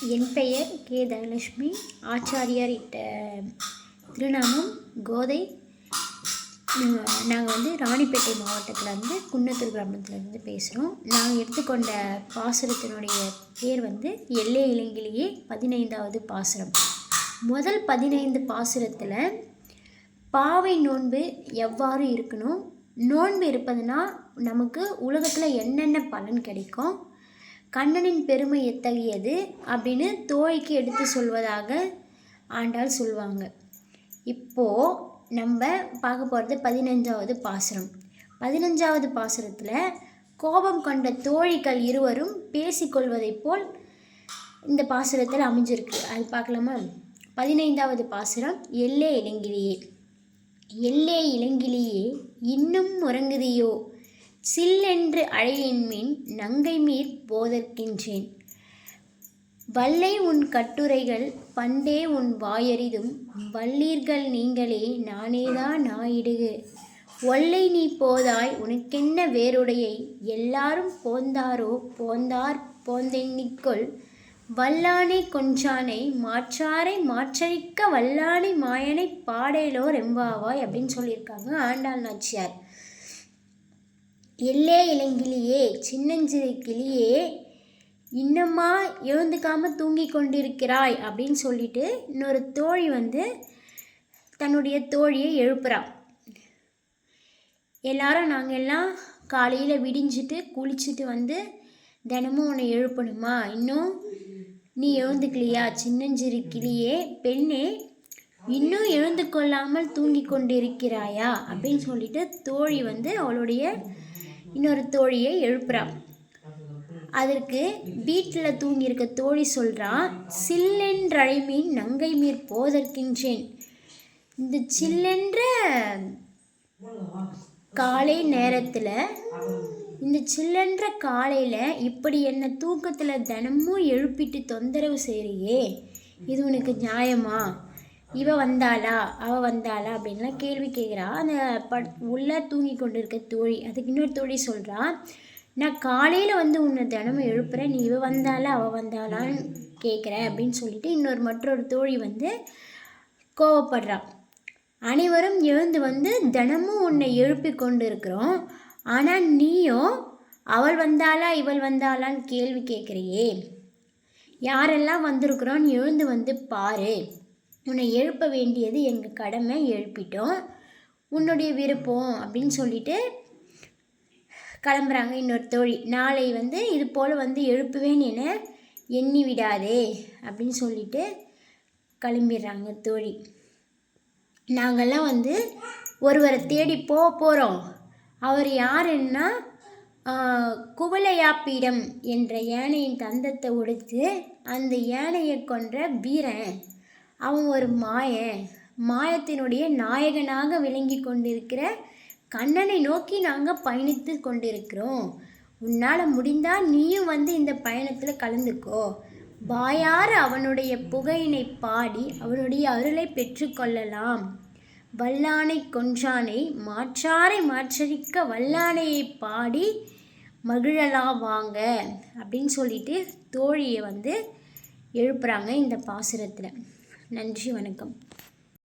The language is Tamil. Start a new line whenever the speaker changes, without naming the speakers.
என் பெயர் கே. தனலட்சுமி. ஆச்சாரியார் இட்ட திருநாமம் கோதை. நாங்கள் வந்து ராணிப்பேட்டை மாவட்டத்தில் இருந்து குன்னத்தூர் கிராமத்துலேருந்து பேசுகிறோம் நாங்கள் எடுத்துக்கொண்ட பாசுரத்தினுடைய பேர் வந்து எல்லை இலங்கிலேயே பதினைந்தாவது பாசுரம். முதல் பதினைந்து பாசுரத்தில் பாவை நோன்பு எவ்வாறு இருக்கணும்? நோன்பு இருப்பதுனால் நமக்கு உலகத்தில் என்னென்ன பலன் கிடைக்கும்? கண்ணனின் பெருமை எத்தகையது அப்படின்னு தோழிக்கு எடுத்து சொல்வதாக ஆண்டாள் சொல்லுவாங்க இப்போது நம்ம பார்க்க போகிறது பதினஞ்சாவது பாசுரம். பதினஞ்சாவது பாசுரத்தில் கோபம் கொண்ட தோழிகள் இருவரும் பேசிக்கொள்வதைப் போல் இந்த பாசுரத்தில் அமைஞ்சிருக்கு. அது பார்க்கலாமா? பதினைந்தாவது பாசுரம் எல்லே இளங்கிலியே எல்லே இளங்கிலியே இன்னும் உறங்குதியோ சில்லென்று அழையின்மீன் நங்கை மீர் போதற்கின்றேன். வல்லை உன் கட்டுரைகள் பண்டே உன் வாயறிதும் வல்லீர்கள் நீங்களே நானேதான் நாயிடுகு. ஒல்லை நீ போதாய் உனக்கென்ன வேறுடையை? எல்லாரும் போந்தாரோ? போந்தார் போந்தென்னிக்கொள் வல்லானை கொஞ்சானை மாற்றாரை மாற்றழிக்க வல்லானை மாயனை பாடேலோ ரெம்பாவாய் அப்படின்னு சொல்லியிருக்காங்க ஆண்டாள் நாச்சியார். எல்லே இளங்கிளியே சின்னஞ்சிறு கிளியே இன்னமா எழுந்துக்காம தூங்கி கொண்டிருக்கிறாய் அப்படின்னு சொல்லிட்டு இன்னொரு தோழி வந்து தன்னுடைய தோழியை எழுப்புறான் எல்லாரும் நாங்கள் எல்லாம் காலையில் விடிஞ்சிட்டு குளிச்சுட்டு வந்து தினமும் உன்னை எழுப்பணுமா? இன்னும் நீ எழுந்துக்கலையா? சின்னஞ்சிறு கிளியே பெண்ணே இன்னும் எழுந்து கொள்ளாமல் தூங்கி கொண்டிருக்கிறாயா? அப்படின்னு சொல்லிட்டு தோழி வந்து அவளுடைய இன்னொரு தோழியை எழுப்புறான் அதற்கு வீட்டில் தூங்கியிருக்க தோழி சொல்கிறான் சில்லென்றழைமீன் நங்கை மீர் போதற்கின்றேன். இந்த சில்லென்ற காலை நேரத்தில் இந்த சில்லென்ற காலையில் இப்படி என்னை தூக்கத்தில் தினமும் எழுப்பிட்டு தொந்தரவு செய்கிறியே இது உனக்கு நியாயமா? இவ வந்தாளா? அவ வந்தாளா? அப்படின்லாம் கேள்வி கேட்குறா அந்த பட் உள்ளே தூங்கி கொண்டு இருக்க தோழி அதுக்கு இன்னொரு தோழி சொல்கிறா நான் காலையில் வந்து உன்னை தினமும் எழுப்புறேன். நீ இவ வந்தாளா? அவள் வந்தாளான்னு கேட்குற அப்படின்னு சொல்லிட்டு இன்னொரு மற்றொரு தோழி வந்து கோவப்படுறான் அனைவரும் எழுந்து வந்து தினமும் உன்னை எழுப்பி கொண்டு இருக்கிறோம் ஆனால் நீயும் அவள் வந்தாளா? இவள் வந்தாளான்னு கேள்வி கேட்குறியே யாரெல்லாம் வந்திருக்கிறோன்னு எழுந்து வந்து பாரு. உன்னை எழுப்ப வேண்டியது எங்கள் கடமை எழுப்பிட்டோம். உன்னுடைய விருப்பம் அப்படின்னு சொல்லிட்டு கிளம்புறாங்க இன்னொரு தோழி. நாளை வந்து இது போல் வந்து எழுப்புவேன் என எண்ணி விடாதே அப்படின்னு சொல்லிட்டு கிளம்பிடுறாங்க தோழி. நாங்கள்லாம் வந்து ஒருவரை தேடி போக போகிறோம் அவர் யாருன்னா குவலையாப்பீடம் என்ற யானையின் தந்தத்தை உடுத்து அந்த யானையை கொன்ற வீரன். அவன் ஒரு மாயன் மாயத்தினுடைய நாயகனாக விளங்கி கொண்டிருக்கிற கண்ணனை நோக்கி நாங்கள் பயணித்து கொண்டிருக்கிறோம். உன்னால் முடிந்தால் நீயும் வந்து இந்த பயணத்தில் கலந்துக்கோ. வாயார அவனுடைய புகையினை பாடி அவனுடைய அருளை பெற்றுக்கொள்ளலாம் வல்லானை கொன்றானை மாற்றாரை மாற்றரிக்க வல்லானையை பாடி மகிழலாம் வாங்க அப்படின்னு சொல்லிட்டு தோழியை வந்து எழுப்புறாங்க இந்த பாசுரத்தில். நன்றி வணக்கம்.